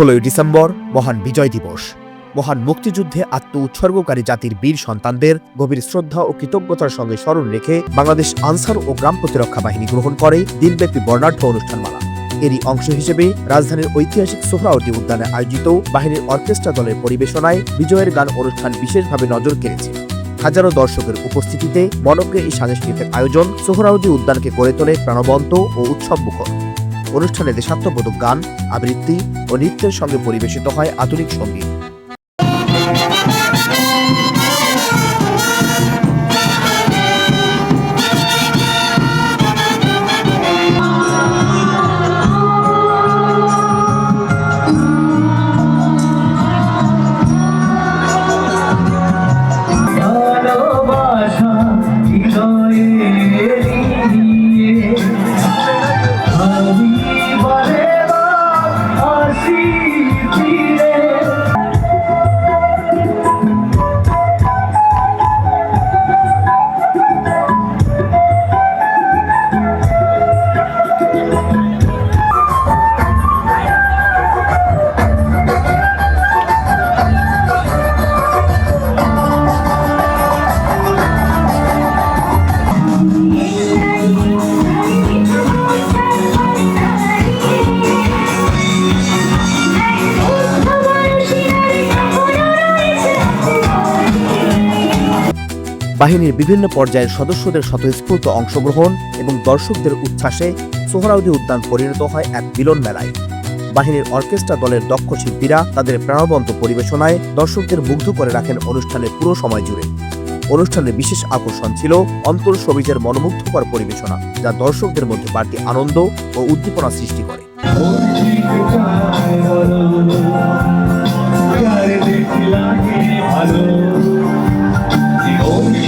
ষোলোই ডিসেম্বর মহান বিজয় দিবস। মহান মুক্তিযুদ্ধে আত্ম উৎসর্গকারী জাতির বীর সন্তানদের গভীর শ্রদ্ধা ও কৃতজ্ঞতার সঙ্গে স্মরণ রেখে বাংলাদেশ আনসার ও গ্রাম প্রতিরক্ষা বাহিনী গ্রহণ করে দিনব্যাপী বর্ণাঢ্য অনুষ্ঠানমালা। এরই অংশ হিসেবে রাজধানীর ঐতিহাসিক সোহরাওয়ার্দী উদ্যানে আয়োজিত বাহিনীর অর্কেস্ট্রা দলের পরিবেশনায় বিজয়ের গান অনুষ্ঠান বিশেষভাবে নজর কেড়েছে। হাজারো দর্শকের উপস্থিতিতে মনজ্ঞ এই সাংস্কৃতিক আয়োজন সোহরাওয়ার্দী উদ্যানকে গড়ে তোলে প্রাণবন্ত ও উৎসবমুখর। অনুষ্ঠানে দেশাত্মবোধক গান আবৃত্তি ও নৃত্যের সঙ্গে পরিবেশিত হয় আধুনিক সংগীত। বাহিনীর বিভিন্ন পর্যায়ের সদস্যদের স্বতঃস্ফূর্ত অংশগ্রহণ এবং দর্শকদের উচ্ছ্বাসে সোহরাওয়ার্দী উদ্যান পরিণত হয় এক মিলন মেলায়। বাহিনীর অর্কেস্ট্রা দলের দক্ষ শিল্পীরা তাদের প্রাণবন্ত পরিবেশনায় দর্শকদের মুগ্ধ করে রাখেন অনুষ্ঠানের পুরো সময় জুড়ে। অনুষ্ঠানের বিশেষ আকর্ষণ ছিল অন্তর সবিজের মনোমুগ্ধকর পরিবেশনা, যা দর্শকদের মধ্যে বাড়তি আনন্দ ও উদ্দীপনা সৃষ্টি করে।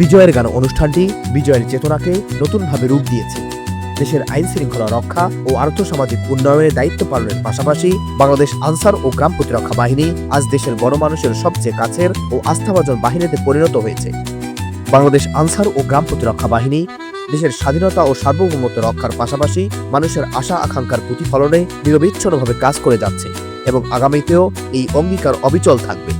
বিজয়ের গান অনুষ্ঠানটি বিজয়ের চেতনাকে নতুনভাবে রূপ দিয়েছে। দেশের আইন শৃঙ্খলা রক্ষা ও আর্থসামাজিক উন্নয়নের দায়িত্ব পালনের পাশাপাশি বাংলাদেশ আনসার ও গ্রাম প্রতিরক্ষা বাহিনী আজ দেশের গণমানুষের সবচেয়ে কাছের ও আস্থাভাজন বাহিনীতে পরিণত হয়েছে। বাংলাদেশ আনসার ও গ্রাম প্রতিরক্ষা বাহিনী দেশের স্বাধীনতা ও সার্বভৌমত্ব রক্ষার পাশাপাশি মানুষের আশা আকাঙ্ক্ষার প্রতিফলনে নিরবিচ্ছিন্নভাবে কাজ করে যাচ্ছে এবং আগামীতেও এই অঙ্গীকার অবিচল থাকবে।